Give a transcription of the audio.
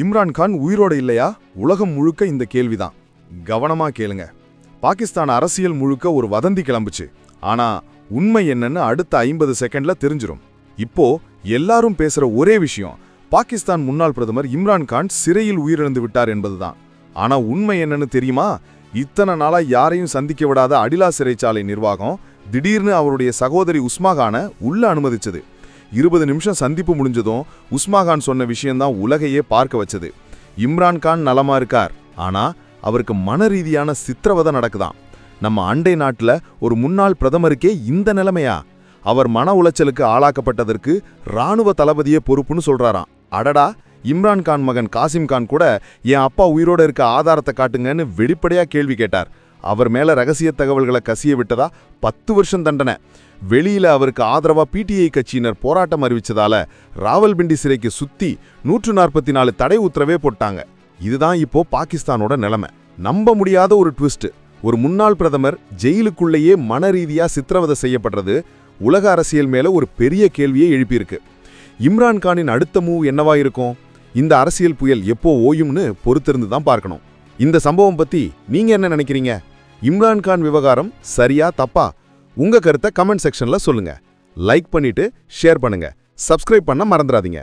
இம்ரான் கான் உயிரோட இல்லையா? உலகம் முழுக்க இந்த கேள்விதான். கவனமா கேளுங்க. பாகிஸ்தான் அரசியல் முழுக்க ஒரு வதந்தி கிளம்புச்சு. ஆனா உண்மை என்னன்னு அடுத்த ஐம்பது செகண்ட்ல தெரிஞ்சிடும் இப்போ எல்லாரும் பேசுற ஒரே விஷயம் பாகிஸ்தான் முன்னாள் பிரதமர் இம்ரான் கான் சிறையில் உயிரிழந்து விட்டார் என்பதுதான். ஆனா உண்மை என்னன்னு தெரியுமா? இத்தனை நாளா யாரையும் சந்திக்க விடாத அடிலா சிறைச்சாலை நிர்வாகம் திடீர்னு அவருடைய சகோதரி உஸ்மாகான உள்ள அனுமதிச்சது. இருபது நிமிஷம் சந்திப்பு முடிஞ்சதும் உஸ்மா கான் சொன்ன விஷயம்தான் உலகையே பார்க்க வச்சது. இம்ரான் கான் நலமா இருக்கார். ஆனா அவருக்கு மன ரீதியான சித்திரவதை நடக்குதாம் நம்ம அண்டை நாட்டில் ஒரு முன்னாள் பிரதமருக்கே இந்த நிலைமையா? அவர் மன உளைச்சலுக்கு ஆளாக்கப்பட்டதற்கு ராணுவ தளபதியே பொறுப்புன்னு சொல்றாராம். அடடா இம்ரான் கான் மகன் காசிம் கான் கூட என் அப்பா உயிரோட இருக்க ஆதாரத்தை காட்டுங்கன்னு வெளிப்படையா கேள்வி கேட்டார். அவர் மேலே ரகசிய தகவல்களை கசிய விட்டதா? பத்து வருஷம் தண்டனை. வெளியில் அவருக்கு ஆதரவாக பிடிஐ கட்சியினர் போராட்டம் அறிவித்ததால் ராவல்பிண்டி சிறைக்கு சுற்றி நூற்று நாற்பத்தி நாலு தடை உத்தரவே போட்டாங்க. இதுதான் இப்போ பாகிஸ்தானோட நிலைமை. நம்ப முடியாத ஒரு ட்விஸ்ட். ஒரு முன்னாள் பிரதமர் ஜெயிலுக்குள்ளேயே மன ரீதியாக சித்திரவதை செய்யப்படுறது உலக அரசியல் மேலே ஒரு பெரிய கேள்வியை எழுப்பியிருக்கு. இம்ரான் கானின் அடுத்த மூவ் என்னவா இருக்கும்? இந்த அரசியல் புயல் எப்போ ஓயும்னு பொறுத்திருந்து தான் பார்க்கணும். இந்த சம்பவம் பற்றி நீங்கள் என்ன நினைக்கிறீங்க? இம்ரான்கான் விவகாரம் சரியா தப்பா? உங்க கருத்தை கமெண்ட் செக்ஷன்ல சொல்லுங்க. லைக் பண்ணிட்டு ஷேர் பண்ணுங்க. சப்ஸ்கிரைப் பண்ண மறந்துடாதீங்க.